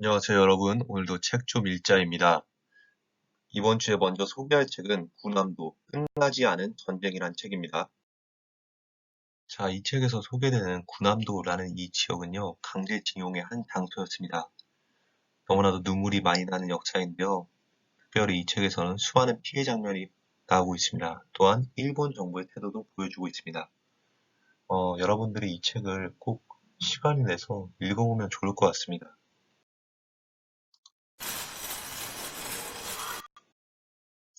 안녕하세요, 여러분. 오늘도 책 좀 읽자입니다. 이번 주에 먼저 소개할 책은 군함도 끝나지 않은 전쟁이란 책입니다. 자, 이 책에서 소개되는 군함도라는 이 지역은요, 강제징용의 한 장소였습니다. 너무나도 눈물이 많이 나는 역사인데요. 특별히 이 책에서는 수많은 피해 장면이 나오고 있습니다. 또한 일본 정부의 태도도 보여주고 있습니다. 어, 여러분들이 이 책을 꼭 시간을 내서 읽어보면 좋을 것 같습니다.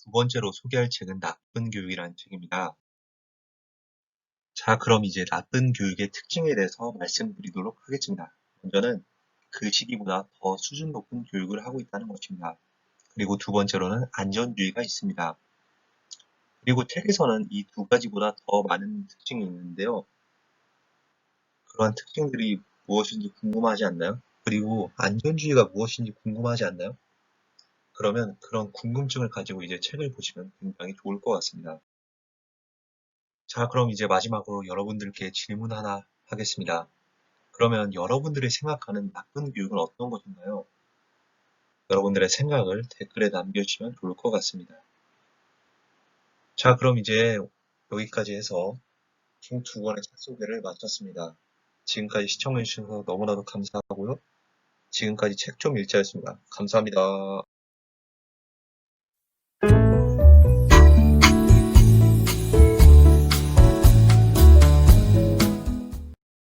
두 번째로 소개할 책은 나쁜 교육이라는 책입니다. 자, 그럼 이제 나쁜 교육의 특징에 대해서 말씀드리도록 하겠습니다. 먼저는 그 시기보다 더 수준 높은 교육을 하고 있다는 것입니다. 그리고 두 번째로는 안전주의가 있습니다. 그리고 책에서는 이 두 가지보다 더 많은 특징이 있는데요. 그러한 특징들이 무엇인지 궁금하지 않나요? 그리고 안전주의가 무엇인지 궁금하지 않나요? 그러면 그런 궁금증을 가지고 이제 책을 보시면 굉장히 좋을 것 같습니다. 자, 그럼 이제 마지막으로 여러분들께 질문 하나 하겠습니다. 그러면 여러분들이 생각하는 나쁜 교육은 어떤 것인가요? 여러분들의 생각을 댓글에 남겨주시면 좋을 것 같습니다. 자, 그럼 이제 여기까지 해서 총 두 권의 책 소개를 마쳤습니다. 지금까지 시청해주셔서 너무나도 감사하고요. 지금까지 책 좀 읽자였습니다. 감사합니다. thank you.